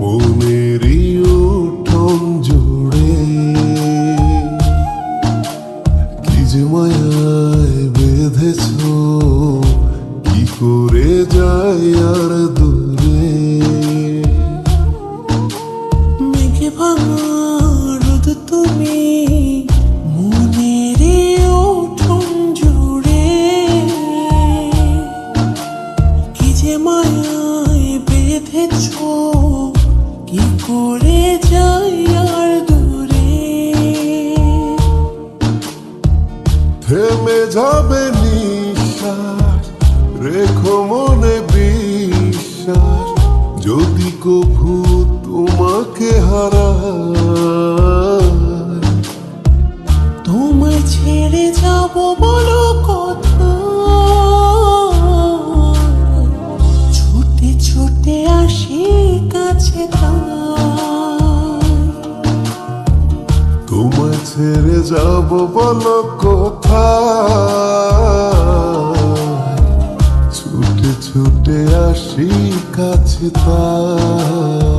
মনেরই উঠোন জুড়ে। কি যে মায়ায় বেঁধেছ করে যায় আর দূরে। মেঘে ভাঙা রোদ তুমি মায়ায় বেঁধেছ করে যাই আর দূরে। থেমে যাবে নিঃশ্বাস রেখো মনে বিশ্বাস যদি কভু তোমাকে হারায় তোমায় ছেড়ে যাব বলো কথা যাব বলো কোথা? ছুটে ছুটে আসি কাছে তাই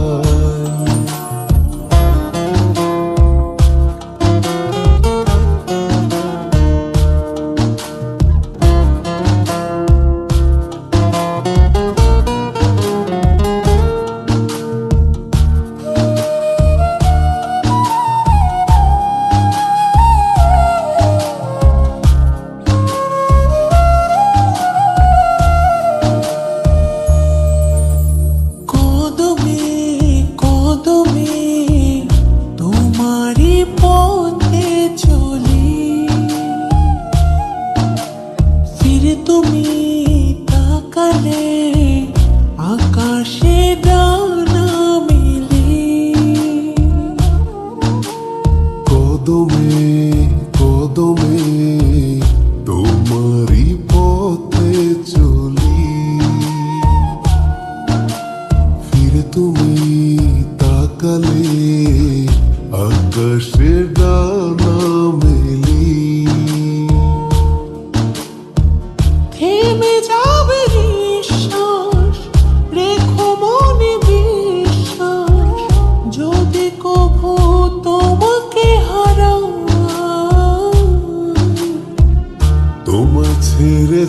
কদমে কদমে।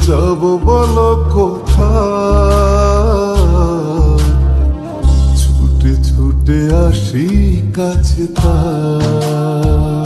যাব বলো কোথায় ছুটে ছুটে আসি কাছে তাই